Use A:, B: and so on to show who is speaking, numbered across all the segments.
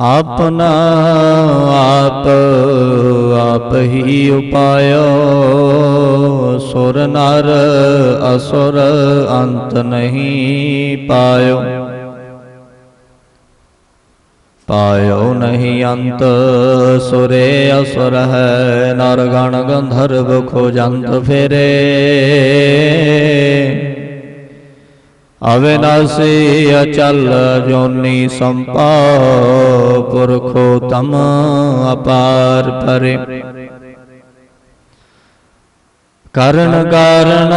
A: ਆਪਨਾ ਆਪ ਆਪ ਹੀ ਉਪਾਇਓ। ਸੁਰ ਨਰ ਅਸੁਰ ਅੰਤ ਨਹੀਂ ਪਾਇਓ। ਪਾਇਓ ਨਹੀਂ ਅੰਤ, ਸੁਰੇ ਅਸੁਰ ਹੈ। ਨਰ ਗਣ ਗੰਧਰਵ ਖੋਜੰਤ ਫੇਰੇ। ਅਵਿਨਾਸੀ ਅਚਲ ਜੋਨੀ ਸੰਪਾ ਪੁਰਖੋ ਤਮ ਅਪਾਰ ਪਰੇ। ਕਰਨ ਕਾਰਨ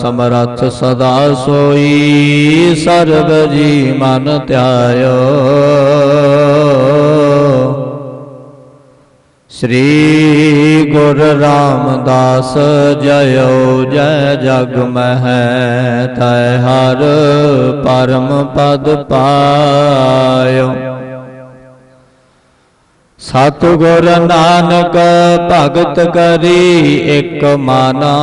A: ਸਮਰੱਥ ਸਦਾ ਸੋਈ ਸਰਬ ਜੀ ਮਨ ਧਿਆਇਓ। ਸ੍ਰੀ ਗੁਰ ਰਾਮਦਾਸ ਜਯੋ ਜੈ ਜਗ ਮਹਿ ਤੈ ਹਰ ਪਰਮ ਪਦ ਪਾਇਓ। ਸਤਿਗੁਰ ਨਾਨਕ, ਭਗਤ ਕਰੀ ਇੱਕ ਮਾਨਾ।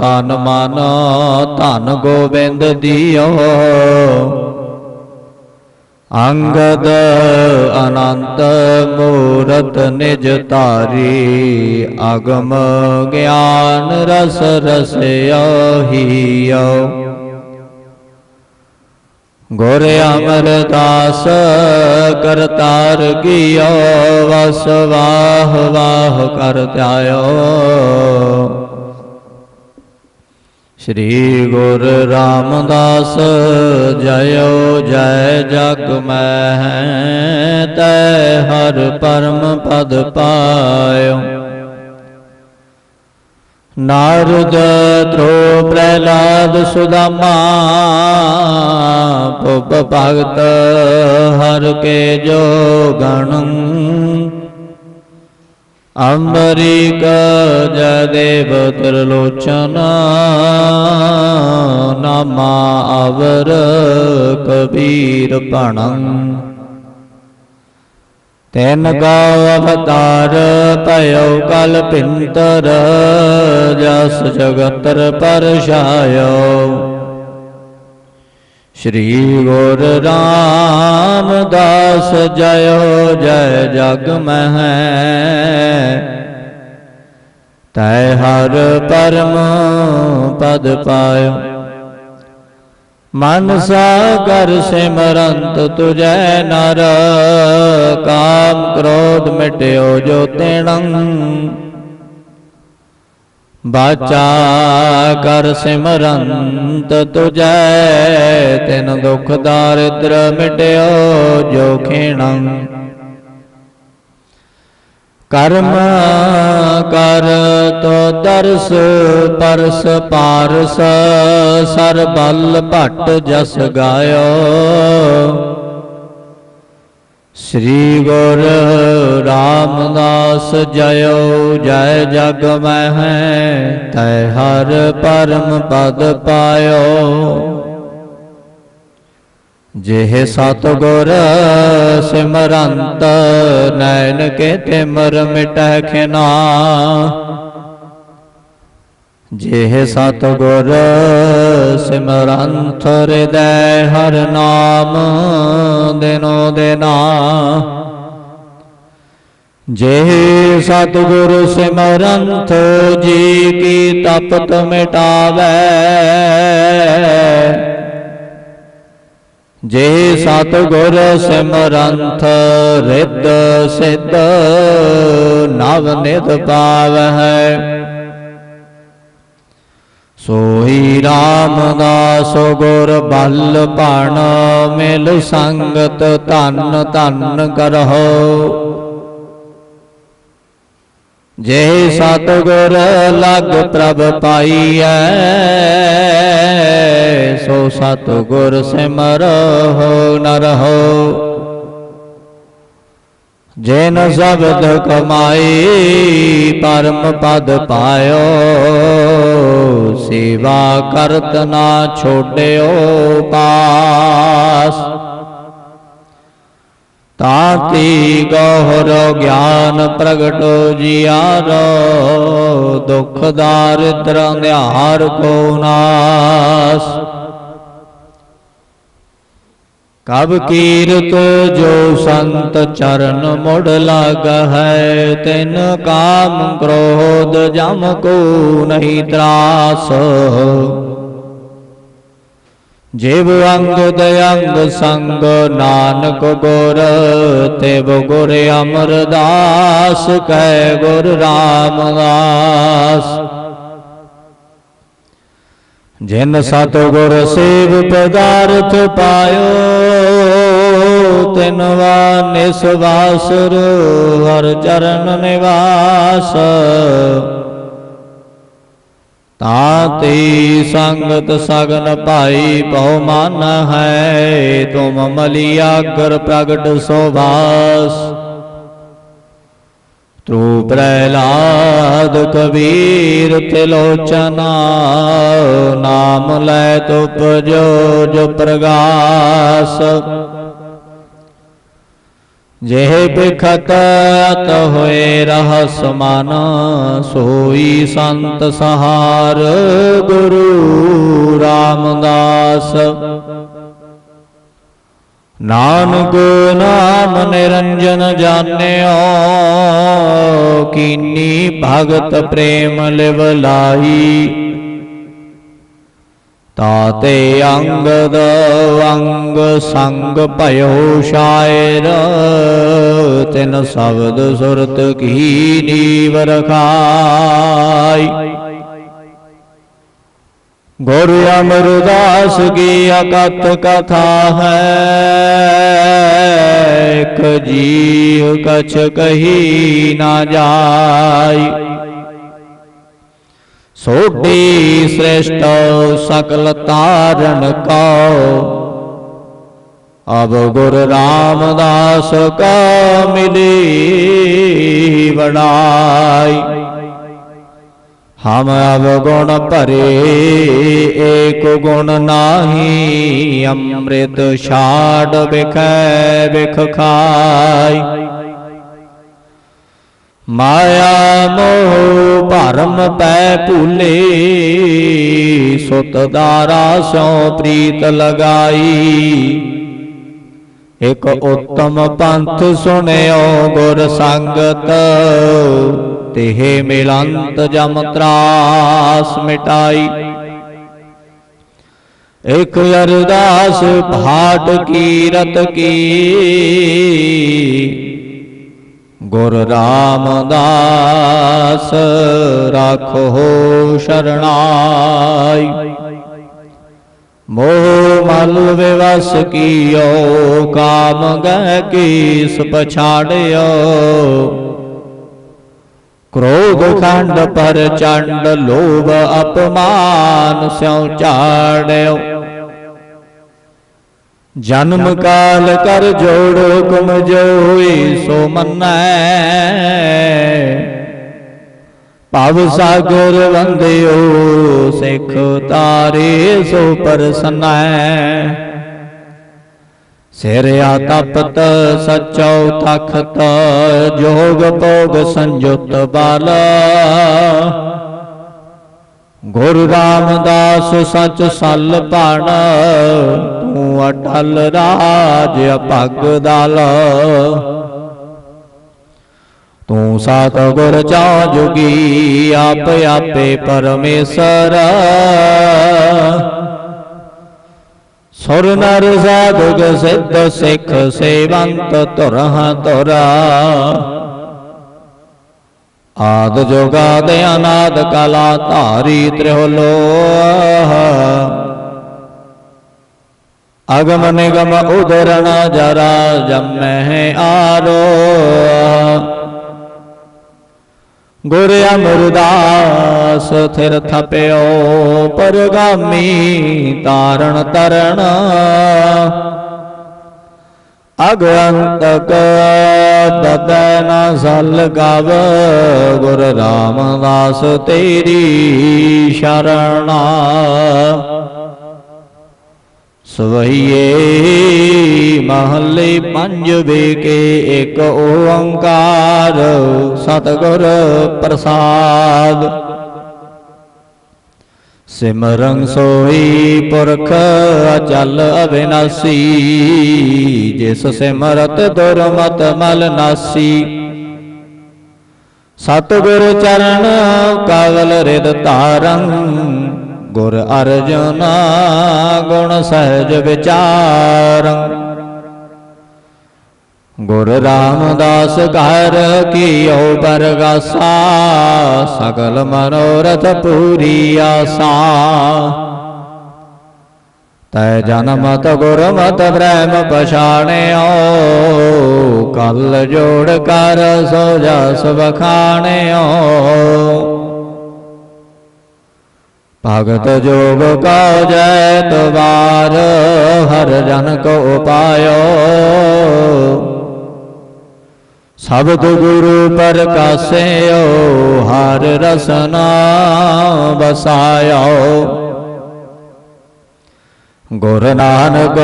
A: ਤਨ ਮਨ, ਧਨ ਗੋਬਿੰਦ ਦਿਓ। ਅੰਗਦ ਅਨੰਤ ਮੂਰਤ ਨਿਜ ਧਾਰੀ, ਅਗਮ ਗਿਆਨ ਰਸ ਰਸਿਓ ਹੀਓ ਗੁਰ ਅਮਰਦਾਸ ਕਰਤਾਰ ਕੀਓ ਵਸ ਵਾਹ ਵਾਹ ਕਰ ਧਿਆਇਓ ਸ੍ਰੀ ਗੁਰ ਰਾਮਦਾਸ ਜਯੋ ਜੈ ਜਗ ਮਹਿ, ਤੈ ਹਰ ਪਰਮ ਪਦ ਪਾਇਓ। ਨਾਰਦ ਧਰੋ ਪ੍ਰਹਿਲਾਦ ਸੁਦਾਮਾ, ਪੁਪ ਭਗਤ ਹਰ ਕੇ ਜੋ ਗਣ ਅੰਬਰੀਕ ਜਦੇਵ ਤਿਰਲੋਚਨ ਨਾਮਾ ਅਵਰ ਕਬੀਰ ਭਣੰ। ਤੈਨ ਗਾਵ ਅਵਤਾਰ ਭਇਓ ਕਲ ਪਿੰਤਰ, ਜਸ ਜਗਤਰ ਪਰਛਾਇਓ। ਸ੍ਰੀ ਗੁਰ ਰਾਮਦਾਸ ਜਯੋ ਜੈ ਜਗ ਮਹਿ। ਤੈ ਹਰ ਪਰਮ ਪਦ ਪਾਇਓ। ਮਨ ਸਾਗਰ ਸਿਮਰੰਤ ਤੁਜੈ ਨਰ। ਕਾਮ ਕ੍ਰੋਧ ਮਿਟਿਓ ਜੋ ਤੇਣੰ। ਬਾਚਾ ਕਰ ਸਿਮਰੰਤ ਤੁਜੈ, ਤਿਨ ਦੁਖ ਦਾਰਿਦਰ ਮਿਟਿਓ ਜੋ ਖੇਣੰ। ਕਰਮ ਕਰ ਤੋ ਦਰਸ, ਪਰਸ ਪਾਰਸ ਸਰ ਬਲ ਭਟ ਜਸ ਗਾਇਓ। ਸ੍ਰੀ ਗੁਰ ਰਾਮਦਾਸ ਜਯੋ ਜੈ ਜਗ ਮਹਿ, ਤੈ ਹਰ ਪਰਮ ਪਦ ਪਾਇਓ। ਜਿਹ ਸਤਗੁਰ ਸਿਮਰੰਤ, ਨੈਣ ਕੇ ਤਿਮਰ ਮਿਟੈ ਖਿਨਾ। ਜਿਹ ਸਤਗੁਰ ਸਿਮਰੰਤ ਹਿਰਦੈ ਹਰ ਨਾਮ ਦਿਨੋ ਦਿਨਾ ਜਿਹ ਸਤਗੁਰ ਸਿਮਰੰਤ ਜੀ ਕੀ ਤਪਤ ਮਿਟਾਵੇ। ਜੇ ਸਤਗੁਰ ਸਿਮਰੰਥ ਰਿੱਧ ਸਿੱਧ ਨਵ ਪਾਵ ਹੈ ਸੋਈ ਰਾਮਦਾਸ ਗੁਰ ਬਲ ਭਣ ਮਿਲ ਸੰਗਤ ਧਨ ਧਨ ਕਰਹੁ। ਜੇ ਸਤਗੁਰ ਲਗ ਪ੍ਰਭ ਪਾਈਐ, ਸੋ ਸਤਗੁਰ ਸਿਮਰਹੁ ਨਰਹੁ ਜਿਨ ਸ਼ਬਦ ਕਮਾਈ, ਪਰਮ ਪਦ ਪਾਇਓ ਸੇਵਾ ਕਰਤ ਨਾ ਛੋੜਿਓ ਪਾਸ। ਤਾਤੀ ਗੋਹਰ ਗਿਆਨ ਪ੍ਰਗਟੋ ਜੀਆਰੋ ਦੁਖ ਦਾਰਿਦ੍ਰ ਅੰਧਿਆਰ ਕੋ ਨਾਸ। ਕਬ ਕੀਰਤ ਜੋ ਸੰਤ ਚਰਨ ਮੁੜ ਲਗ ਹੈ, ਤਿਨ ਕਾਮ ਕ੍ਰੋਧ ਜਮ ਕੋ ਨਹੀਂ ਤਰਾਸ। ਜਿਵ ਅੰਗ ਦਯੰਗ ਸੰਗ ਨਾਨਕ ਗੁਰ, ਤਿਵ ਗੁਰ ਅਮਰਦਾਸ ਕੈ ਗੁਰ ਰਾਮਦਾਸ। ਜਿਨ ਸਤ ਗੁਰ ਸੇਵ ਪਦਾਰਥ ਪਾਇਓ ਤਿਨ ਵਾ ਨਿਸਵਾਸਰ ਹਰ ਚਰਨ ਨਿਵਾਸ। ਤਾਤੇ ਸੰਗਤ ਸਗਨ ਭਾਈ ਬਹੁ ਮਨ ਹੈ, ਤੁਮ ਮਲਿਆ ਕਰ ਪ੍ਰਗਟ ਸੋਭਾਸ ਤ੍ਰੂ ਪ੍ਰਹਿਲਾਦ ਕਬੀਰ ਤਿਲੋਚਨਾ, ਨਾਮ ਲੈ ਤੁਪਜੋ ਜੋ ਪ੍ਰਗਾਸ। ਜਿਹ ਬਿਖਤ ਅਤ ਹੋਏ ਰਹਸ ਮਨ, ਸੋਈ ਸੰਤ ਸਹਾਰ ਗੁਰੂ ਰਾਮਦਾਸ। ਨਾਨਕ ਨਾਮ ਨਿਰੰਜਨ ਜਾਣਿਓ, ਕੀਨੀ ਭਗਤ ਪ੍ਰੇਮ ਲਿਵ ਲਾਈ ਤਾਤੇ ਅੰਗਦ ਅੰਗ ਸੰਗ ਭਇਓ ਸ਼ਾਇਰ, ਤਿਨ ਸ਼ਬਦ ਸੁਰਤ ਕੀ ਨੀਵ ਰਖਾਈ। ਗੁਰ ਅਮਰਦਾਸ ਕੀ ਅਕਤ ਕਥਾ ਹੈ? ਇਕ ਜੀਵ ਕਛ ਕਹੀ ਨਾ ਜਾਈ। ਸੋਢੀ ਸ੍ਰੇਸ਼ਟ ਸਕਲ ਤਾਰਨ ਕਉ। ਅਬ ਗੁਰ ਰਾਮਦਾਸ ਕਾ ਮਿਲੀ ਬਣਾਈ ਹਮ ਅਬ ਗੁਣ ਭਰੇ, ਏਕ ਗੁਣ ਨਾਹੀ, ਅੰਮ੍ਰਿਤ ਛਾੜ ਵਿਖੈ ਬਿਖ ਖਾਈ। ਮਾਇਆ ਮੋਹ ਭਰਮ ਪੈ ਭੂਲੇ, ਸੁਤ ਦਾਰਾ ਸੋ ਪ੍ਰੀਤ ਲਗਾਈ। ਇਕ ਉਤਮ ਪੰਥ ਸੁਣਿਓ ਗੁਰ ਸੰਗਤ ਤਿਹ ਮਿਲੰਤ ਜਮ ਤਰਾਸ ਮਿਟਾਈ। ਇਕ ਅਰਦਾਸ ਭਾਟ ਕੀਰਤ ਕੀ। ਗੁਰ ਰਾਮਦਾਸ ਰਾਖੋ ਸ਼ਰਣਾਈ। ਮੋਹ ਮਲ ਵਿਵਸ ਕੀਓ, ਕਾਮ ਗਹਿ ਕੀਸ ਪਛਾੜਿਓ। ਕ੍ਰੋਧ ਖੰਡ ਪਰ ਚੰਡ ਲੋਭ ਅਪਮਾਨ ਸਿਉ ਝਾੜਿਓ ਜਨਮ ਕਾਲ ਕਰ ਜੋੜ ਕੁਮ ਜੋਈ ਸੋ ਮੰਨੈ ਭਵ ਸਾਗਰ ਵੰਦਿਓ ਸਿਖ ਤਾਰੇ ਸੋ ਪਰਸਨੈ ਸਿਰਿਆ ਆ ਤਪਤ ਸਚੋ ਤਖਤ, ਜੋਗ ਭੋਗ ਸੰਜੁਤ ਬਾਲ। ਗੁਰੂ ਰਾਮਦਾਸ ਸਚ ਸਲ ਭਾਣ ਤੂੰ ਅਟਲ ਰਾਜ ਅਭਗ ਦਲ। ਤੂੰ ਸਾਤ ਗੁਰ ਚਾ ਜੁਗੀ, ਆਪ ਆਪੇ ਪਰਮੇਸ਼ਰ। ਸੁਰ ਨਰ ਸਾਧੁਗ ਸਿੱਧ ਸਿੱਖ ਸੇਵੰਤ ਤੁਰਹ ਤੁਰਾ ਆਦ ਜੋਗਾਦ ਅਨਾਦ ਕਲਾ ਧਾਰੀ ਤ੍ਰਿਹੁ ਲੋਹ ਅਗਮ ਨਿਗਮ ਉਦਰਣ ਜਰਾ ਜਮਹਿ ਆਰੋ ਗੁਰ ਅਮਰਦਾਸ, ਥਿਰ ਥਪਿਓ, ਪਰਗਾਮੀ ਤਾਰਣ ਤਰਨ। ਅਗ ਅੰਤਕ ਬਦਨ ਸਲ ਗਵ, ਗੁਰ ਰਾਮਦਾਸ ਤੇਰੀ ਸ਼ਰਣਾ ਸਵਈਏ ਮਹੱਲੇ ਪੰਜ ਕੇ ਇੱਕ ਓੰਕਾਰ ਸਤਿਗੁਰ ਪ੍ਰਸਾਦ। ਸਿਮਰਨ ਸੋਈ ਪੁਰਖ ਅਚਲ ਅਬਿਨਾਸੀ ਜਿਸ ਸਿਮਰਤ ਦੁਰਮਤ ਮਲ ਨਾਸੀ। ਸਤਿਗੁਰ ਚਰਨ ਕਵਲ ਰਿਦ ਧਾਰੰ ਗੁਰ ਅਰਜਨ, ਗੁਣ ਸਹਿਜ ਵਿਚਾਰ। ਗੁਰ ਰਾਮਦਾਸ ਘਰ ਕੀਓ ਬਰਗਾਸਾ, ਸਗਲ ਮਨੋਰਥ ਪੂਰੀ ਆਸਾ। ਤੈ ਜਨਮਤ ਗੁਰਮਤ ਬ੍ਰਹਮ ਪਛਾਣਿਓ, ਕਲ ਜੋੜ ਕਰ ਸੋ ਜਸ ਬਖਾਣਿਓ ਭਗਤ ਜੋਗ ਕਉ ਜੈ ਤਵਾਰ, ਹਰ ਜਨ ਕੋ ਉਪਾਇਓ ਸਬਦ ਗੁਰੂ ਪ੍ਰਕਾਸਿਓ, ਹਰ ਰਸਨਾ ਬਸਾਇਓ ਗੁਰ ਨਾਨਕ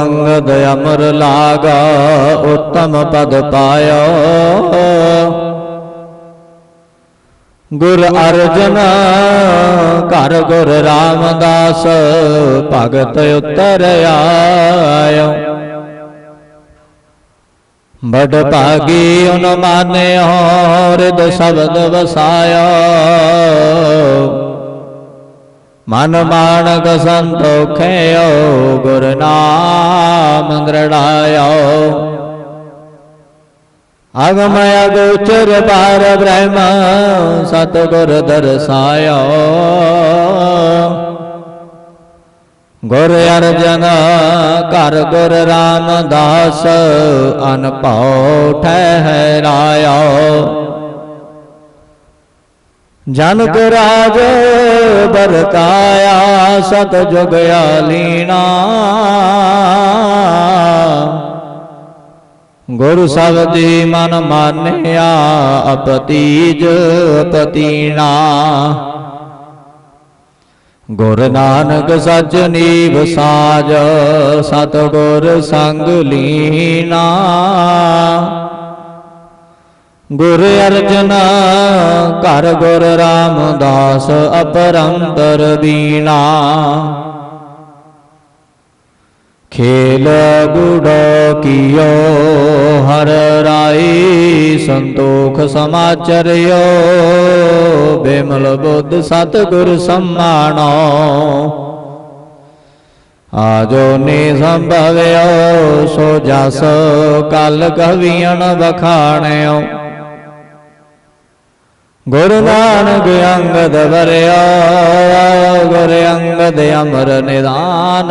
A: ਅੰਗਦ ਅਮਰ ਲਾਗਾ, ਉਤਮ ਪਦ ਪਾਇਓ। ਗੁਰ ਅਰਜਨ, ਘਰ ਗੁਰ ਰਾਮਦਾਸ, ਭਗਤ ਉਤਰ ਆਇਓ। ਬੜ ਭਾਗੀ ਉਨ ਮਾਨਿਓ ਰਿਦ ਸ਼ਬਦ ਵਸਾਇਓ। ਮਨ ਮਾਨਕ ਸੰਤੋਖਿਓ, ਗੁਰ ਨਾਮ ਦ੍ਰਿੜਾਇਓ ਅਗਮ ਅਗੋਚਰ ਪਾਰ ਬ੍ਰਹਮ, ਸਤਿਗੁਰ ਦਰਸਾਇਆ। ਗੁਰ ਅਰਜਨ, ਘਰ ਗੁਰ ਰਾਮਦਾਸ ਅਨਭਉ ਠਹਿਰਾਇਓ ਜਨਕ ਰਾਜ ਬਰਤਾਇਆ ਸਤ ਜੁਗ ਆਲੀਣਾ ਗੁਰ ਸਬਦੀ ਮਨ ਮਾਨਿਆ, ਅਪਤੀਜ ਅਪਤੀਣਾ ਗੁਰ ਨਾਨਕ ਸੱਚ ਨੀਵ ਸਾਜ ਸਤ ਗੁਰ ਸੰਗ ਲੀਨਾ। ਗੁਰ ਅਰਜਨ, ਘਰ ਗੁਰ ਰਾਮਦਾਸ ਅਪਰੰਤਰ ਬੀਣਾ ਖੇਲ ਗੁੜ ਕੀਓ, ਹਰ ਰਾਈ ਸੰਤੋਖ ਸਮਾਚਰਿਓ। ਬੇਮਲ ਬੁੱਧ ਸਤ ਗੁਰ ਸਮਾਣੋ। ਆਜੋ ਨੇ ਸੰਭਵਿਓ, ਸੋ ਜਸ ਕਲ ਕਵੀਣ ਬਖਾਣਿਓ। ਗੁਰੂ ਨਾਨਕ ਅੰਗਦ ਵਰਿਆ, ਗੁਰ ਅੰਗਦ ਅਮਰ ਨਿਦਾਨ।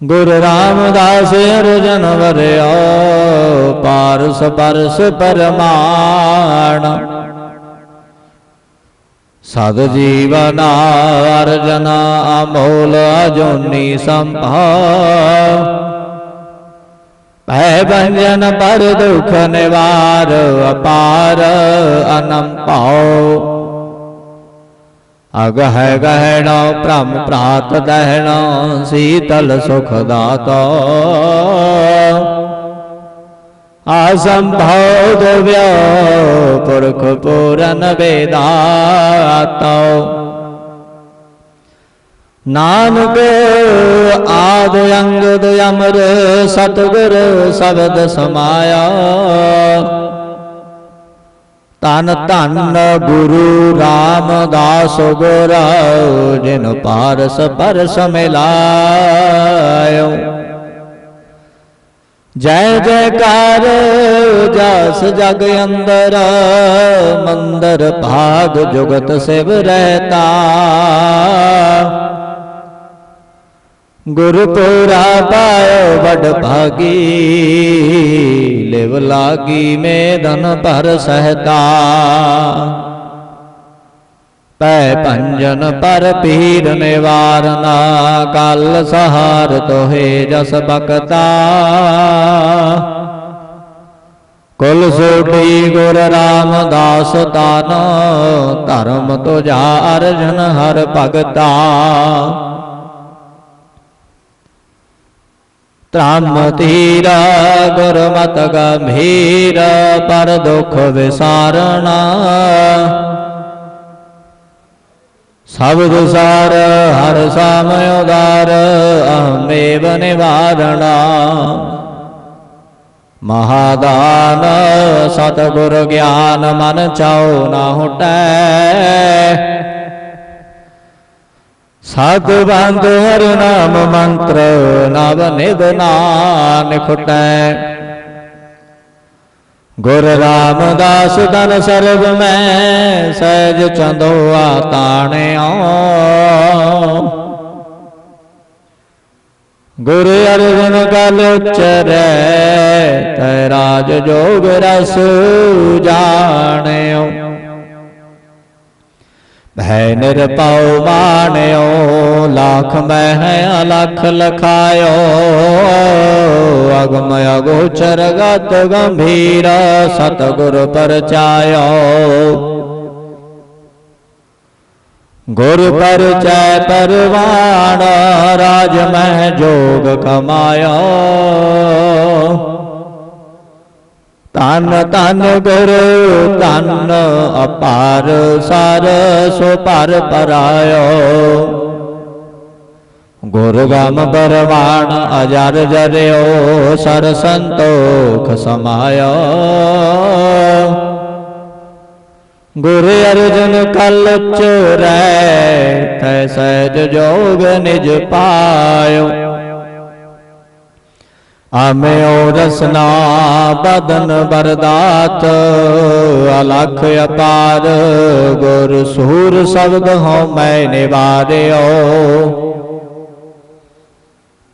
A: ਗੁਰ ਰਾਮਦਾਸ ਅਰਜਨ ਵਰਿਆ, ਪਾਰਸ ਪਰਸ ਪਰਮਾਨ ਸਦ ਜੀਵਨ ਅਰਜਨ ਅਮੋਲ ਅਜੋਨੀ ਸੰਭਾ ਭੈ ਬੰਜਨ ਪਰ ਦੁਖ ਨਿਵਾਰ ਅਪਾਰ ਅਨੰ ਪਾਉ ਅਗ ਹੈ ਗਹਿਣੋ ਭ੍ਰਮ ਪ੍ਰਾਤ ਦਹਿਣੋ ਸੀਤਲ ਸੁਖ ਦਾਤੋ ਆਸੰਭਉ ਦਿਵਿਓ ਪੁਰਖ ਪੂਰਨ ਵੇਦਾਤੋ ਨਾਨਕ ਆਦ ਅੰਗਦ ਅਮਰ ਸਤਗੁਰ ਸ਼ਬਦ ਸਮਾਇਆ। ਤਨ ਧਨ ਗੁਰੂ ਰਾਮਦਾਸ ਗੁਰ ਜਿਨ ਪਾਰਸ ਪਰਸ ਮਿਲਾਇਓ। ਜੈ ਜੈਕਾਰ ਜਸ ਜਗ ਅੰਦਰ, ਮੰਦਰ ਭਾਗ ਜੁਗਤ ਸਿਵ ਰਹਿਤਾ। ਗੁਰਪੁਰਾ ਪਾਇਓ ਵਡ ਭਾਗੀ, ਲਿਵ ਲਾਗੀ ਮੇਦਨ ਭਰ ਸਹਤਾ। ਪੈ ਭੰਜਨ ਪਰ ਪੀਰ ਨਿਵਾਰਨਾ ਕਲ ਸਹਾਰ ਤੋਹੇ ਜਸ ਬਕਤਾ ਕੁਲ ਸੋਟੀ ਗੁਰ ਰਾਮਦਾਸ ਤਾਨ, ਧਰਮ ਤੁਝਾ ਅਰਜਨ ਹਰ ਭਗਤਾ। ਧਰਮ ਤੀਰਾ ਗੁਰਮਤ ਗੰਭੀਰ, ਪਰ ਦੁਖ ਵਿਸਾਰਣਾ। ਸ਼ਬਦ ਸਾਰ ਹਰ ਸਾਮਿ ਉਦਾਰ, ਅਹਮੇਵ ਨਿਵਾਰਣਾ। ਮਹਾਦਾਨ, ਸਤਿਗੁਰ ਗਿਆਨ ਮਨ ਚਾਉ ਨਾ ਹੁਟੈ। ਸਤ ਬੰਦ ਹਰ ਨਾਮ ਮੰਤਰ ਨਵ ਨਿਧ ਨਾਨ ਖੁਟੈ ਗੁਰ ਰਾਮਦਾਸ ਤਨ ਸਰਬ ਮੈਂ ਸਹਿਜ ਚੰਦੋਆ ਤਾਣਿਓ ਗੁਰ ਅਰਜਨ ਕਲ ਉਚਰੈ ਤੈ ਰਾਜ ਜੋਗ ਰਸ ਜਾਣਿਓ। ਭੈ ਨਿਰਪਉ ਮਾਣਿਓ, ਲੱਖ ਮਹਿ ਅਲਖ ਲਖਾਇਓ। ਅਗਮ ਅਗੋਚਰ ਗਤ ਗੰਭੀਰ, ਸਤਿਗੁਰ ਪਰਚਾਇਓ। ਗੁਰ ਪਰਚੈ ਪਰਵਾਣ, ਰਾਜ ਮਹਿ ਜੋਗ ਕਮਾਇਓ। ਤਨ ਤਨ ਗੁਰੂ ਤਨ ਅਪਾਰ ਸਰ, ਸੋ ਪਰ ਪਰਾਇਓ। ਗੁਰ ਗਮ ਬਰਵਾਣ ਅਜਰ ਜਰਿਓ, ਸਰ ਸੰਤੋਖ ਸਮਾਇਓ। ਗੁਰ ਅਰਜਨ ਕਲ ਚੁਰੈ ਤੈ ਸਹਿਜ ਜੋਗ ਨਿਜ ਪਾਇਓ। ਆਮਿਓ ਰਸਨਾ ਬਦਨ ਬਰਦਾਤ, ਅਲਖ ਅਪਾਰ ਗੁਰ ਸੂਰ ਸ਼ਬਦ ਹਉ ਮੈਂ ਨਿਵਾਰਿਓ।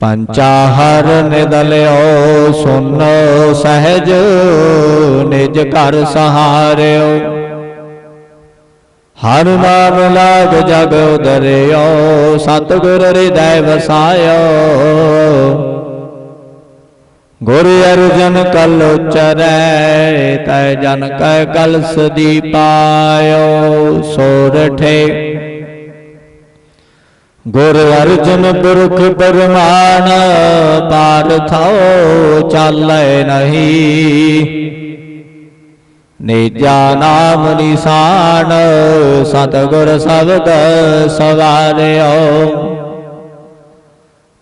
A: ਪੰਚਾਹਰ ਨਿਦਲਿਓ, ਸੁਨ ਸਹਿਜ, ਨਿਜ ਘਰ ਸਹਾਰਿਓ। ਹਰ ਨਾਮ ਲਾਗ ਜਗ ਉਦਰਿਓ, ਸਤਿਗੁਰ ਹਿਰਦੈ ਵਸਾਇਓ। ਗੁਰ ਅਰਜਨ ਕਲ ਉਚਰੈ, ਤੈ ਜਨ ਕੈ ਕਲਸ ਦੀ ਪਾਇਓ ਸੋਰਠੇ ਗੁਰ ਅਰਜਨ ਪੁਰਖ ਪਰਮਾਨ ਪਾਰਥੋ ਚਾਲੈ ਨਹੀਂ। ਨਿਜਾ ਨਾਮ ਨਿਸ਼ਾਨ, ਸਤਿਗੁਰ ਸ਼ਬਦ ਸਵਾਰਿਓ।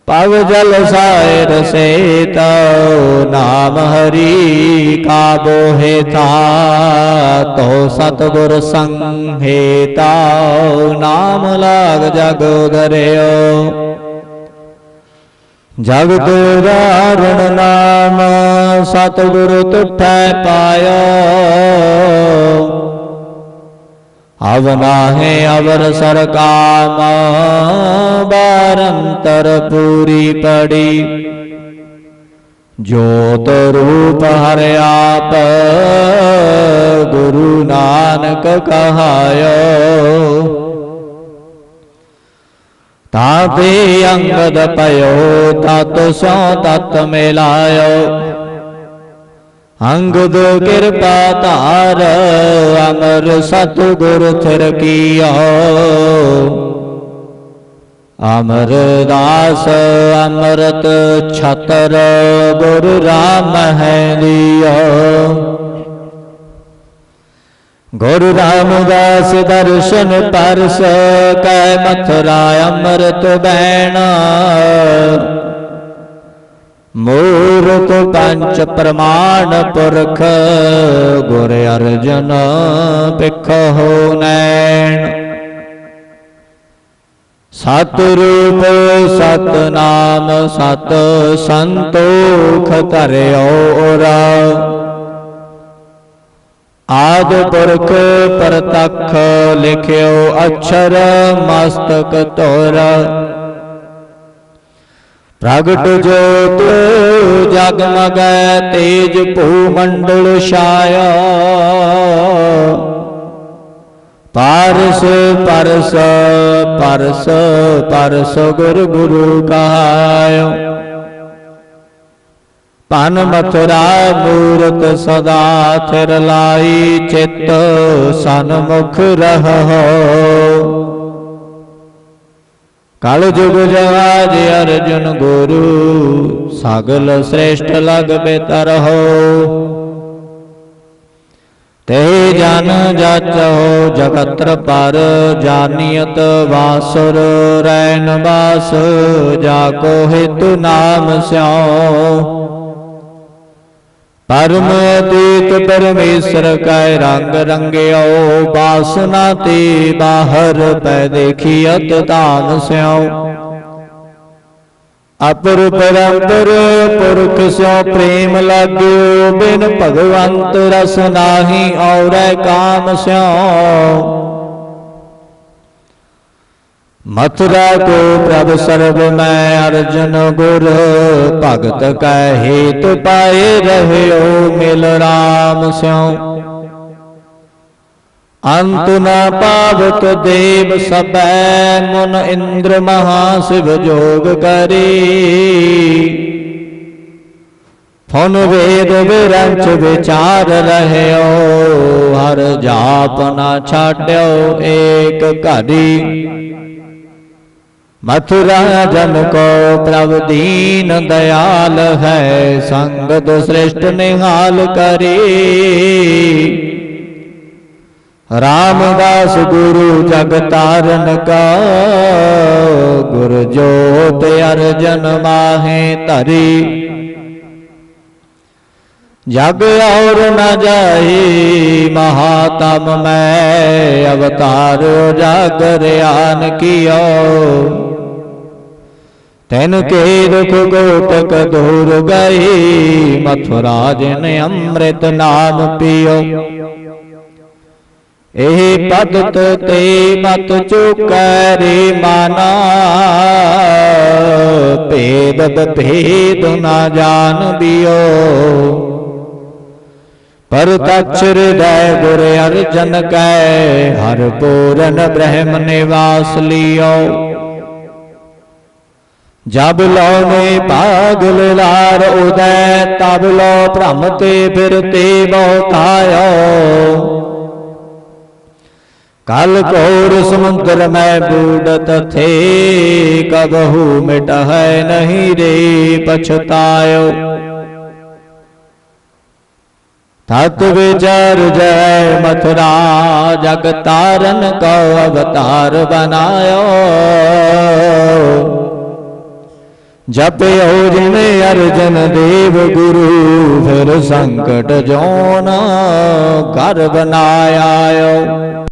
A: ਪਵ ਜਲ ਸਾਇਰ ਸੇਤ, ਨਾਮ ਹਰੀ ਕਾ ਬੋਹਿ ਥਾ ਤੋ ਸਤਿਗੁਰ ਸੰਹੇਤਾ, ਨਾਮ ਲਾਗ ਜਗ ਉਦਰਿਓ ਜਗਤ ਉਦਾਹਰਣ ਨਾਮ ਸਤਿਗੁਰ ਤੁਠੈ ਪਾਇਓ। ਅਵ ਨਾਹੇ ਅਵਰ ਸਰਕਾਮ ਬਾਰੰਤਰ ਪੂਰੀ ਪੜੀ ਜੋਤ ਰੂਪ ਹਰ ਆਪ ਗੁਰੂ ਨਾਨਕ ਕਹਾਇਓ ਤਾਤੇ ਅੰਗਦ ਪਇਓ ਤਤ ਸੋ ਤਤ ਮਿਲਾਇਓ ਅੰਗਦ ਕਿਰਪਾ ਧਾਰ, ਅਮਰ ਸਤਿਗੁਰ ਥਿਰ ਕੀਓ। ਅਮਰਦਾਸ ਅੰਮ੍ਰਿਤ ਛਤਰ, ਗੁਰੂ ਰਾਮ ਹੈ ਦਿਓ ਗੁਰੂ ਰਾਮਦਾਸ ਦਰਸ਼ਨ ਪਰਸ, ਕੈ ਮਥੁਰਾ ਅੰਮ੍ਰਿਤ ਬੈਣਾ। ਮੂਰਤ ਪੰਚ ਪ੍ਰਮਾਣ ਪੁਰਖ, ਗੁਰ ਅਰਜਨ ਪਿਖੋ ਨੈਣ। ਸਤ ਰੂਪ ਸਤ ਨਾਮ ਸਤ ਸੰਤੋਖ ਧਰਿਓ ਰਾ ਆਦ ਪੁਰਖ ਪ੍ਰਤਖ ਲਿਖਿਓ ਅਛਰ ਮਸਤਕ ਤੋਰਾ ਪ੍ਰਗਟ ਜੋਤ ਜਗਮਗੈ ਤੇਜ ਭੂ ਮੰਡਲ ਛਾਇਆ। ਪਾਰਸ ਪਰਸ ਪਰਸ ਪਰਸ ਗੁਰ ਗੁਰੂ ਕਹਾਇਓ। ਪਨ ਮਥੁਰਾ ਮੂਰਤ ਸਦਾ ਥਿਰ ਲਾਈ ਚਿੱਤ ਸਨਮੁਖ ਰਹੋ। ਕਲ ਜੁਗ ਜਵਾਜ ਅਰਜੁਨ ਗੁਰੂ, ਸਗਲ ਸ੍ਰੇਸ਼ਟ ਲਗ ਬਿਤਰ ਹੋ ਤੇ ਜਨ ਜਾਚੋ ਜਗਤਰ ਪਰ ਜਾਨੀਤ ਵਾਸੁਰ ਰੈਨ ਬਾਸ ਜਾ ਕੋ ਹਿਤੁ ਨਾਮ ਸਿਓ ਪਰਮ ਅਤੀਤ ਪਰਮੇਸ਼ਰ ਕੈ ਰੰਗ ਰੰਗਿਓ, ਬਾਸਨਾ ਤੇ ਬਾਹਰ ਪੈ ਦੇਖੀਅਤ ਧਾਮ ਸਿਓ। ਅਪਰ ਪਰੰਪਰ ਪੁਰਖ ਸਿਓ, ਪ੍ਰੇਮ ਲਾਗਿਓ, ਬਿਨ ਭਗਵੰਤ ਰਸ ਨਾਹੀ ਔਰੈ ਕਾਮ ਸਿਓ। ਮਥੁਰਾ ਕੋ ਪ੍ਰਭ ਸਰਬ ਮੈਂ ਅਰਜਨ ਗੁਰ, ਭਗਤ ਕੈ ਹੇਤ ਪਾਏ ਰਹਿਓ ਮਿਲ ਰਾਮ ਸਿਉ। ਅੰਤ ਨਾ ਪਾਵਤ ਦੇਵ ਸਬੈ ਮਨ ਇੰਦਰ ਮਹਾ ਸਿਵ ਜੋਗ ਕਰੀ। ਫਨ ਵੇਦ ਵਿਰੰਚ ਵਿਚਾਰ ਰਹਿਓ, ਹਰ ਜਾਪ ਨਾ ਛਾਡਿਓ ਏਕ ਘੜੀ। ਮਥੁਰਾ ਜਨ ਕੋ ਪ੍ਰਭ ਦੀਨ ਦਇਆਲ ਹੈ ਸੰਗਤ ਸ੍ਰਿਸ਼ਟ ਨਿਹਾਲ ਕਰੀ। ਰਾਮਦਾਸ ਗੁਰੂ ਜਗ ਤਾਰਨ ਕਾ, ਗੁਰ ਜੋਤ ਅਰਜਨ ਮਾਹੇ ਧਰੀ। ਜਗ ਔਰ ਨ ਜਾਈ, ਮਹਾਤਮ ਮੈਂ, ਅਵਤਾਰ ਜਾਗਰ ਆਨ ਕੀਓ। ਤੈਨ ਕੇ ਦੁਖ ਕੋਟਕ ਦੂਰ ਗਈ। ਮਥੁਰਾ ਜਿਨ ਅੰਮ੍ਰਿਤ ਨਾਮ ਪੀਓ। ਇਹ ਪਦਤ ਤੇ ਮਤ ਚੁਕੈ ਰੇ ਮਾਨਾ। ਭੇਦ ਬਭੇਦ ਨਾ ਜਾਣ ਬਿਓ। ਪਰ ਤਛ ਹਿਰਦੈ ਗੁਰ ਅਰਜਨ ਕੈ ਹਰ ਪੂਰਨ ਬ੍ਰਹਮ ਨਿਵਾਸ ਲਿਓ। ਜਬ ਲੋ ਨੇ ਪਾਗਲ ਲਾਰ ਉਦੈ, ਤਬ ਲੋ ਭ੍ਰਮ ਤੇ ਫਿਰ ਫਿਰਤੇ ਬਹੁਤਾਇਓ। ਕਲ ਕੋਰ ਸਮੁੰਦਰ ਮੈਂ ਬੂੜਤ ਥੇ, ਕਬਹੂ ਮਿਟ ਨਹੀਂ ਰੇ ਪਛਤਾਇਓ। ਤਤ ਵਿਚਾਰ ਜੈ ਮਥੁਰਾ, ਜਗ ਤਾਰਨ ਕੋ ਅਵਤਾਰ ਬਨਾਇਓ। ਜਪਿਓ ਜਿਨੇ ਅਰਜਨ ਦੇਵ ਗੁਰੂ ਫਿਰ ਸੰਕਟ ਜੋ ਨਾ ਕਰ ਬਨਾਇਓ